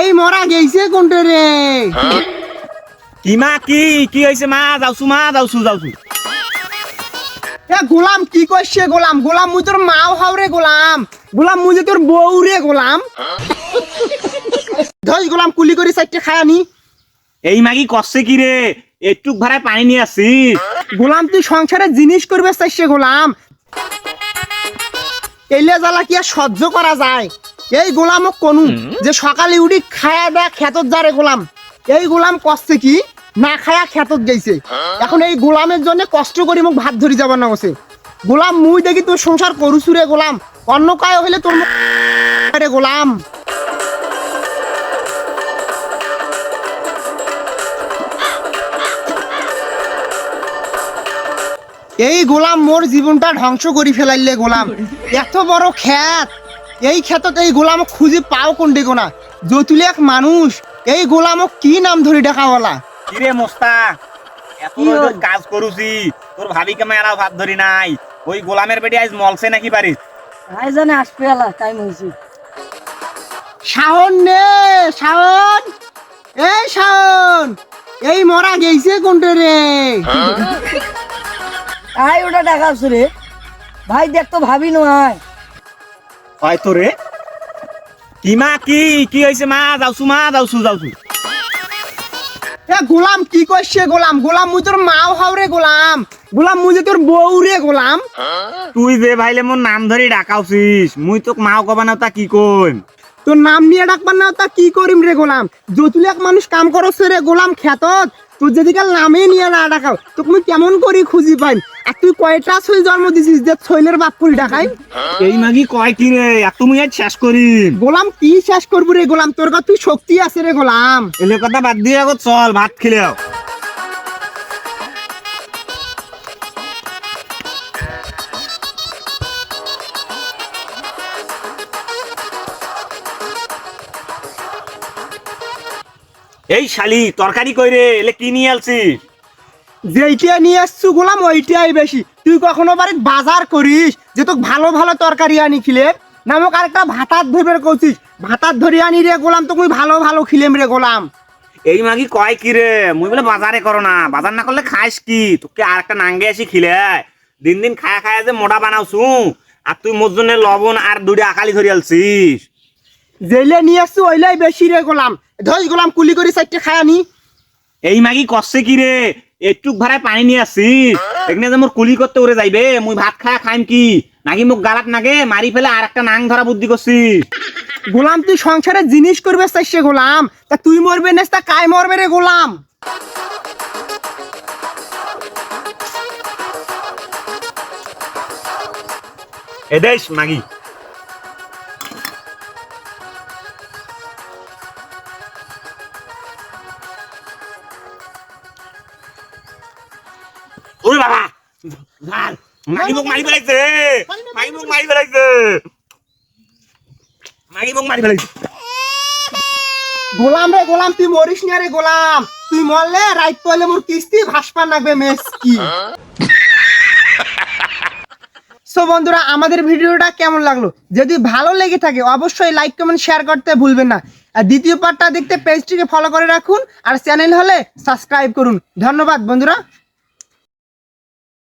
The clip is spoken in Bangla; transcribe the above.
এই মরা গেইছে কোনটে রে? কি মা কি কি হয়েছে মা? যাওছু মা যাওছু যাওছু এ গোলাম কি করছে গোলাম? গোলাম মুই তোর মাও হাও রে গোলাম। গোলাম মুই তোর বউ রে গোলাম। ধস গোলাম কুলি করে চারটে খায় আনি। এই মাগি কষছে কি রে? একটু ভাড়ায় পানি নিয়ে আসছি। গোলাম তুই সংসারে জিনিস করবে চাইছে গোলাম। এলে জ্বালা কি আর সহ্য করা যায়? এই গোলামক কোনু যে সকালে উঠি খায়া দেয়া খেতত যারে গোলাম এই গোলাম কষ্টে কি? না খায়া খেতত গেছে। এখন এই গোলামের জন্য কষ্ট করি মোক ভাত ধরি যাবার না গেছে গোলাম মুই দেখি তোর সংসার করুছু রে গোলাম। অন্য কায় হইলে তোর মুখ রে গোলাম। এই গোলাম মোর জীবনটা ধ্বংস করে ফেলাইলে গোলাম। এত বড় খ্যাত এই ক্ষেত্ৰত এই গোলামক খুঁজি পাও কোন দেখো না? জতুলি এক মানুষ এই গোলামক কি নাম ধরি দেখাওয়ালা কি রে মোস্তা? এত রোজ কাজ করুছি তোর ভাবি কেমন এরাও ভাত ধরি নাই। ওই গোলামের বেটি আজ মলছে নাকি পারিস ভাই জানে আসবে আলা টাইম হয়েছে শাওন নে শাওন? এই শাওন এই মরা গেইছে কোনটে রে আই ওটা টাকা আছে রে ভাই দেখ তো ভাবি নয় হয় তো রে কি মা কি কি হয়েছে মা? যাওছু মা যাওছু যাওছু এ গোলাম কি করছে গোলাম? গোলাম মুই তোর মাও হাও রে গোলাম। গোলাম মুই যে তোর বউ রে গোলাম। তুই যে ভাইলে মোর নাম ধরি ডাকাওছিস মুই তোক মাও কবা না তা কি কইম? তোর নাম নিয়ে ডাকবার না তা কি করিম রে গোলাম? যতুলি এক মানুষ কাম করছে রে গোলাম খেতত তোর যদি কাল নামে নিয়ে না ডাকাও তো তুমি কেমন করে খুঁজি পাইম? আর তুই কয়টা ছই জন্ম দিছিস যে ছইলের বাপ করি ডাকাই? এই মাগি কয় কি রে? আর তুমি আজ শেষ করি গোলাম কি শেষ করব রে গোলাম? তোর কাছে তুই শক্তি আছে রে গোলাম। এলে কথা বাদ দিয়ে চল ভাত খেলেও এই শালি তরকারি কই রে এলে কি নিয়ে আলছিস যেইটা নিয়ে আসছু গোলাম ওইটাই বেশি। তুই কখনো বাড়ির বাজার করিস যে তোকে ভালো ভালো তরকারি আনি খিলে নামক আরেকটা ভাতার ধরে কৌছিস ভাতার ধরে আনি রে গোলাম তো মুই ভালো ভালো খিলেম রে গোলাম। এই মাগি কয় কি রে? মুই বলে বাজারে করো না। বাজার না করলে খাইস কি? তোকে আর একটা নাঙ্গে আসি খিলে। দিন দিন খায়া খায়া যে মোটা বানাওছু। আর তুই মোর জন্য লবণ আর দুইটা আকালি ধরে আলছিস। জেলে নিয়ে আসছু ওইলাই বেশি রে গোলাম। ধস গোলাম কুলি করে চারটে খায় আনি। এই মাগি কষছে কি রে একটু ভাড়ায় পানি নিয়ে আসছিস এখানে যে মোর কুলি করতে উড়ে যাইবে মুই ভাত খায়া খাইম কি? নাকি মোক গালাত নাগে মারি ফেলে আর একটা নাং ধরা বুদ্ধি করছিস গোলাম তুই সংসারে জিনিস করবে চাইছে গোলাম তা তুই মরবে না তা কায় মরবে রে গোলাম? এদেশ মাগি। ওরে বাবা! মাগি মোক মারি ফেলাইছে! মাগি মোক মারি ফেলাইছে! মাগি মোক মারি ফেলাইছে! গোলাম রে, গোলাম, তুই মরিস না রে, গোলাম! তুই মরলে রাইট পয়লে মোর কিস্তি ভাসপার লাগবে মেস কি সো বন্ধুরা, আমাদের ভিডিওটা কেমন লাগল? যদি ভালো লেগে থাকে, অবশ্যই লাইক কমেন্ট শেয়ার করতে ভুলবেন না। আর দ্বিতীয় পার্টটা দেখতে পেজটিকে ফলো করে রাখুন, আর চ্যানেল হলে সাবস্ক্রাইব করুন। ধন্যবাদ, বন্ধুরা।